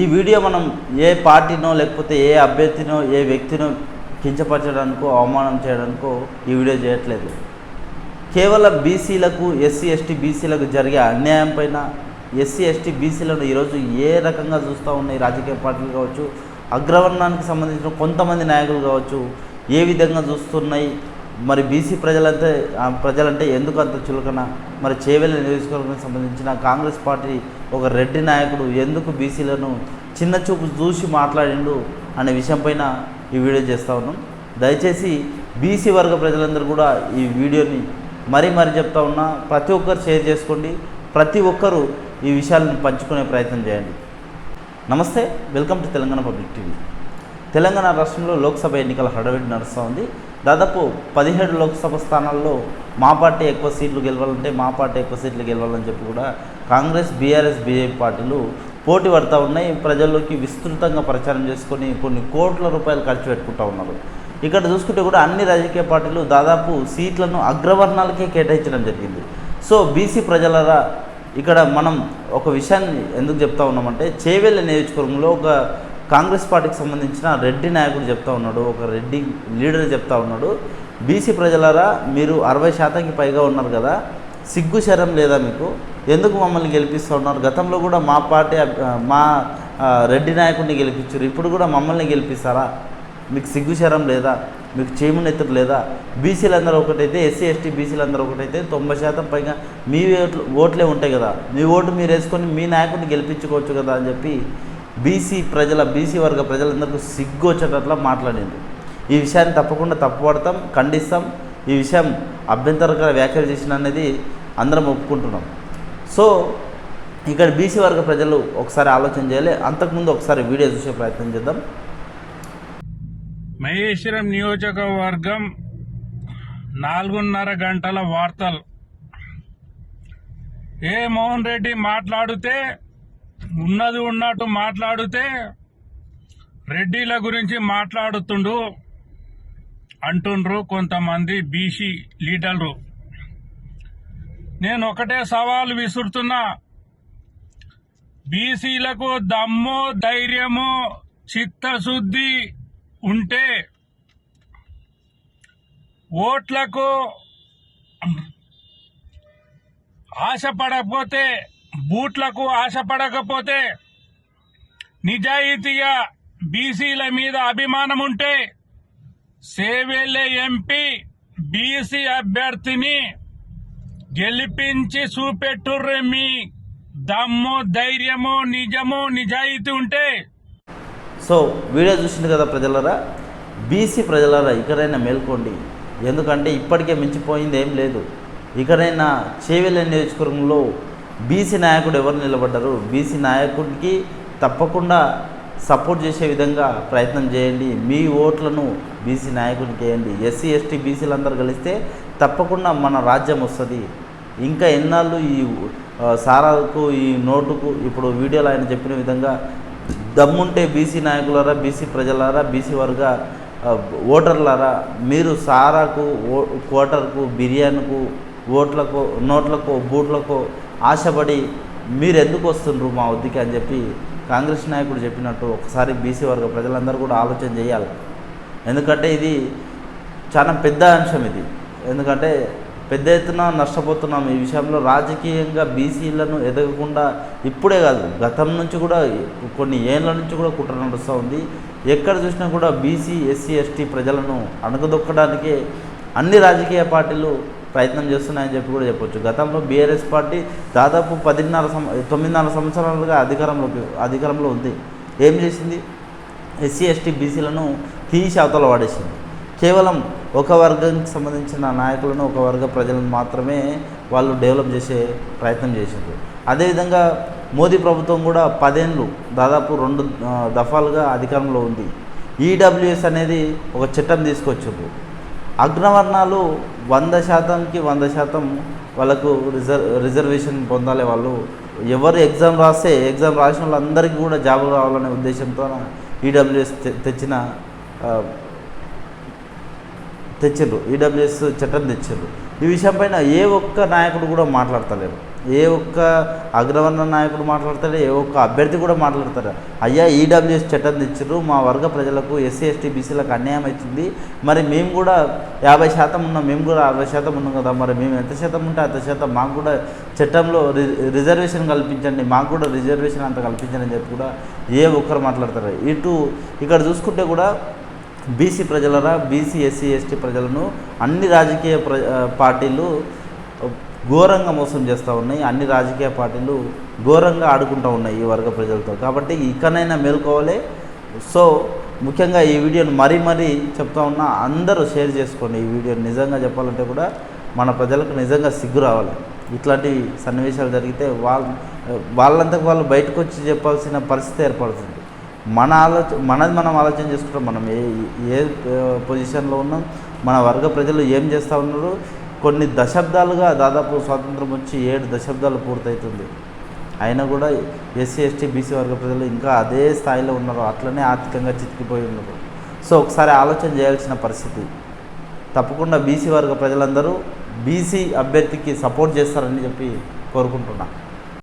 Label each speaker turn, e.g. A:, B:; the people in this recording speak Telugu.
A: ఈ వీడియో మనం ఏ పార్టీనో లేకపోతే ఏ అభ్యర్థినో ఏ వ్యక్తినో కించపరచడానికో అవమానం చేయడానికో ఈ వీడియో చేయట్లేదు. కేవలం బీసీలకు ఎస్సీ ఎస్టీ బీసీలకు జరిగే అన్యాయం పైన ఎస్సీ ఎస్టీ బీసీలను ఈరోజు ఏ రకంగా చూస్తూ ఉన్నాయి రాజకీయ పార్టీలు కావచ్చు అగ్రవర్ణానికి సంబంధించిన కొంతమంది నాయకులు కావచ్చు ఏ విధంగా చూస్తున్నాయి మరి బీసీ ప్రజలంటే ప్రజలంటే ఎందుకు అంత చులకన? మరి చేవెళ్ళ నియోజకవర్గానికి సంబంధించిన కాంగ్రెస్ పార్టీ ఒక రెడ్డి నాయకుడు ఎందుకు బీసీలను చిన్న చూపు చూసి మాట్లాడిండు అనే విషయం పైన ఈ వీడియో చేస్తూ ఉన్నాం. దయచేసి బీసీ వర్గ ప్రజలందరూ కూడా ఈ వీడియోని మరీ మరీ చెప్తా ఉన్నా ప్రతి ఒక్కరు షేర్ చేసుకోండి ప్రతి ఒక్కరూ ఈ విషయాలను పంచుకునే ప్రయత్నం చేయండి. నమస్తే welcome to Telangana public TV. Telangana రాష్ట్రంలో లోక్సభ ఎన్నికల హడావిడి నడుస్తూ ఉంది దాదాపు పదిహేడు లోక్సభ స్థానాల్లో మా పార్టీ ఎక్కువ సీట్లు గెలవాలంటే మా పార్టీ ఎక్కువ సీట్లు గెలవాలని చెప్పి కూడా కాంగ్రెస్ బీఆర్ఎస్ బీజేపీ పార్టీలు పోటీ పడుతూ ఉన్నాయి. ప్రజల్లోకి విస్తృతంగా ప్రచారం చేసుకొని కొన్ని కోట్ల రూపాయలు ఖర్చు పెట్టుకుంటూ ఉన్నారు. ఇక్కడ చూసుకుంటే కూడా అన్ని రాజకీయ పార్టీలు దాదాపు సీట్లను అగ్రవర్ణాలకే కేటాయించడం జరిగింది. సో బీసీ ప్రజలరా ఇక్కడ మనం ఒక విషయాన్ని ఎందుకు చెప్తా ఉన్నామంటే చేవెళ్ళ నియోజకవర్గంలో ఒక కాంగ్రెస్ పార్టీకి సంబంధించిన రెడ్డి నాయకుడు చెప్తా ఉన్నాడు ఒక రెడ్డి లీడర్ చెప్తా ఉన్నాడు. బీసీ ప్రజలారా మీరు అరవై శాతంకి పైగా ఉన్నారు కదా సిగ్గు శరం లేదా మీకు? ఎందుకు మమ్మల్ని గెలిపిస్తూ ఉన్నారు? గతంలో కూడా మా పార్టీ మా రెడ్డి నాయకుడిని గెలిపించారు. ఇప్పుడు కూడా మమ్మల్ని గెలిపిస్తారా? మీకు సిగ్గు శరం లేదా? మీకు చేమునెత్తుడు లేదా? బీసీలందరూ ఒకటైతే ఎస్సీ ఎస్టీ బీసీలందరూ ఒకటైతే తొంభై శాతం పైగా మీ ఓట్లు ఓట్లే ఉంటాయి కదా. మీ ఓటు మీరు వేసుకొని మీ నాయకుడిని గెలిపించుకోవచ్చు కదా అని చెప్పి బీసీ ప్రజల బీసీ వర్గ ప్రజలందరికీ సిగ్గు వచ్చేటట్లా మాట్లాడింది. ఈ విషయాన్ని తప్పకుండా తప్పుపడతాం ఖండిస్తాం. ఈ విషయం అభ్యంతరకర వ్యాఖ్యలు చేసిన అనేది అందరం ఒప్పుకుంటున్నాం. సో ఇక్కడ బీసీ వర్గ ప్రజలు ఒకసారి ఆలోచన చేయాలి. అంతకుముందు ఒకసారి వీడియో చూసే ప్రయత్నం చేద్దాం.
B: మహేశ్వరం నియోజకవర్గం నాలుగున్నర గంటల వార్తలు. ఏ మోహన్ రెడ్డి మాట్లాడితే ఉన్నది ఉన్నట్టు మాట్లాడితే రెడ్డిల గురించి మాట్లాడుతుండు అంటుండ్రు కొంతమంది బీసీ లీడర్లు. నేను ఒకటే సవాలు విసురుతున్నా. బీసీలకు దమ్ము ధైర్యము చిత్తశుద్ధి ఉంటే ఓట్లకు ఆశపడకపోతే బూట్లకు ఆశపడకపోతే నిజాయితీగా బీసీల మీద అభిమానం ఉంటే సేవెళ్ళే ఎంపీ బీసీ అభ్యర్థిని గెలిపించి చూపెట్టుర్రు మీ దమ్ము ధైర్యము నిజము నిజాయితీ ఉంటే.
A: సో వీడియో చూసింది కదా ప్రజలరా? బీసీ ప్రజలరా ఇక్కడైనా మేల్కోండి. ఎందుకంటే ఇప్పటికే మించిపోయింది ఏం లేదు. ఇక్కడైనా చేవెళ్ళ నియోజకవర్గంలో బీసీ నాయకుడు ఎవరు నిలబడ్డారు? బీసీ నాయకుడికి తప్పకుండా సపోర్ట్ చేసే విధంగా ప్రయత్నం చేయండి. మీ ఓట్లను బీసీ నాయకుడికి వేయండి. ఎస్సీ ఎస్టీ బీసీలందరూ కలిస్తే తప్పకుండా మన రాజ్యం వస్తుంది. ఇంకా ఎన్నాళ్ళు ఈ సారాలకు సారాకు ఈ నోటుకు ఇప్పుడు వీడియోలో ఆయన చెప్పిన విధంగా దమ్ముంటే బీసీ నాయకులారా బీసీ ప్రజలారా బీసీ వర్గ ఓటర్లారా మీరు సారాకు ఓ కోటర్కు బిర్యానీకు ఓట్లకు నోట్లకు బూట్లకు ఆశపడి మీరు ఎందుకు వస్తుండ్రు మా వద్దకి అని చెప్పి కాంగ్రెస్ నాయకుడు చెప్పినట్టు ఒకసారి బీసీ వర్గ ప్రజలందరూ కూడా ఆలోచన చేయాలి. ఎందుకంటే ఇది చాలా పెద్ద అంశం ఇది. ఎందుకంటే పెద్ద ఎత్తున నష్టపోతున్నాం. ఈ విషయంలో రాజకీయంగా బీసీలను ఎదగకుండా ఇప్పుడే కాదు గతం నుంచి కూడా కొన్ని ఏళ్ళ నుంచి కూడా కుట్ర నడుస్తూ ఉంది. ఎక్కడ చూసినా కూడా బీసీ ఎస్సీ ఎస్టీ ప్రజలను అణగదొక్కడానికే అన్ని రాజకీయ పార్టీలు ప్రయత్నం చేస్తున్నాయని చెప్పి కూడా చెప్పొచ్చు. గతంలో బీఆర్ఎస్ పార్టీ దాదాపు పదిన్నర సం తొమ్మిదిన్నర సంవత్సరాలుగా అధికారంలోకి అధికారంలో ఉంది. ఏం చేసింది? ఎస్సీ ఎస్టీ బీసీలను తీసి అవతల వాడేసింది. కేవలం ఒక వర్గానికి సంబంధించిన నాయకులను ఒక వర్గ ప్రజలను మాత్రమే వాళ్ళు డెవలప్ చేసే ప్రయత్నం చేసిండ్రు. అదేవిధంగా మోదీ ప్రభుత్వం కూడా పదేళ్ళు దాదాపు రెండు దఫాలుగా అధికారంలో ఉంది. ఈడబ్ల్యూఎస్ అనేది ఒక చట్టం తీసుకొచ్చిండ్రు. అగ్రవర్ణాలు వంద శాతంకి వంద శాతం వాళ్ళకు రిజర్వ్ రిజర్వేషన్ పొందాలి వాళ్ళు. ఎవరు ఎగ్జామ్ రాస్తే ఎగ్జామ్ రాసిన వాళ్ళందరికీ కూడా జాబ్ రావాలనే ఉద్దేశంతో ఈడబ్ల్యూఎస్ తెచ్చిన తెచ్చిండ్రు. ఈడబ్ల్యూఎస్ చట్టం తెచ్చిండ్రు. ఈ విషయంపైన ఏ ఒక్క నాయకుడు కూడా మాట్లాడతలేరు. ఏ ఒక్క అగ్రవర్ణ నాయకుడు మాట్లాడతాడు ఏ ఒక్క అభ్యర్థి కూడా మాట్లాడతారు అయ్యా ఈడబ్ల్యూఎస్ చట్టం తెచ్చారు మా వర్గ ప్రజలకు ఎస్సీ ఎస్టీ బీసీలకు అన్యాయం అవుతుంది మరి మేము కూడా యాభై శాతం ఉన్నాం మేము కూడా అరవై శాతం ఉన్నాం కదా మరి మేము ఎంత శాతం ఉంటే అంత శాతం మాకు కూడా చట్టంలో రిజర్వేషన్ కల్పించండి మాకు కూడా రిజర్వేషన్ అంత కల్పించండి అని చెప్పి కూడా ఏ ఒక్కరు మాట్లాడతారు. ఇటు ఇక్కడ చూసుకుంటే కూడా బీసీ ప్రజలరా బీసీ ఎస్సీ ఎస్టీ ప్రజలను అన్ని రాజకీయ ప్ర పార్టీలు ఘోరంగా మోసం చేస్తూ ఉన్నాయి. అన్ని రాజకీయ పార్టీలు ఘోరంగా ఆడుకుంటూ ఉన్నాయి ఈ వర్గ ప్రజలతో. కాబట్టి ఇకనైనా మేల్కోవాలి. సో ముఖ్యంగా ఈ వీడియోని మరీ మరీ చెప్తా ఉన్నా అందరూ షేర్ చేసుకోండి ఈ వీడియోని. నిజంగా చెప్పాలంటే కూడా మన ప్రజలకు నిజంగా సిగ్గు రావాలి. ఇట్లాంటి సన్నివేశాలు జరిగితే వాళ్ళ వాళ్ళంతకు వాళ్ళు బయటకు వచ్చి చెప్పాల్సిన పరిస్థితి ఏర్పడుతుంది. మన ఆలోచన మనది మనం ఆలోచన చేసుకుంటాం. మనం ఏ ఏ పొజిషన్లో ఉన్నాం. మన వర్గ ప్రజలు ఏం చేస్తూ ఉన్నారు? కొన్ని దశాబ్దాలుగా దాదాపు స్వాతంత్రం వచ్చి ఏడు దశాబ్దాలు పూర్తవుతుంది అయినా కూడా ఎస్సీ ఎస్టీ బీసీ వర్గ ప్రజలు ఇంకా అదే స్థాయిలో ఉన్నారు. అట్లనే ఆర్థికంగా చితికిపోయి ఉన్నారు. సో ఒకసారి ఆలోచన చేయాల్సిన పరిస్థితి. తప్పకుండా బీసీ వర్గ ప్రజలందరూ బీసీ అభ్యర్థికి సపోర్ట్ చేస్తారని చెప్పి కోరుకుంటున్నాను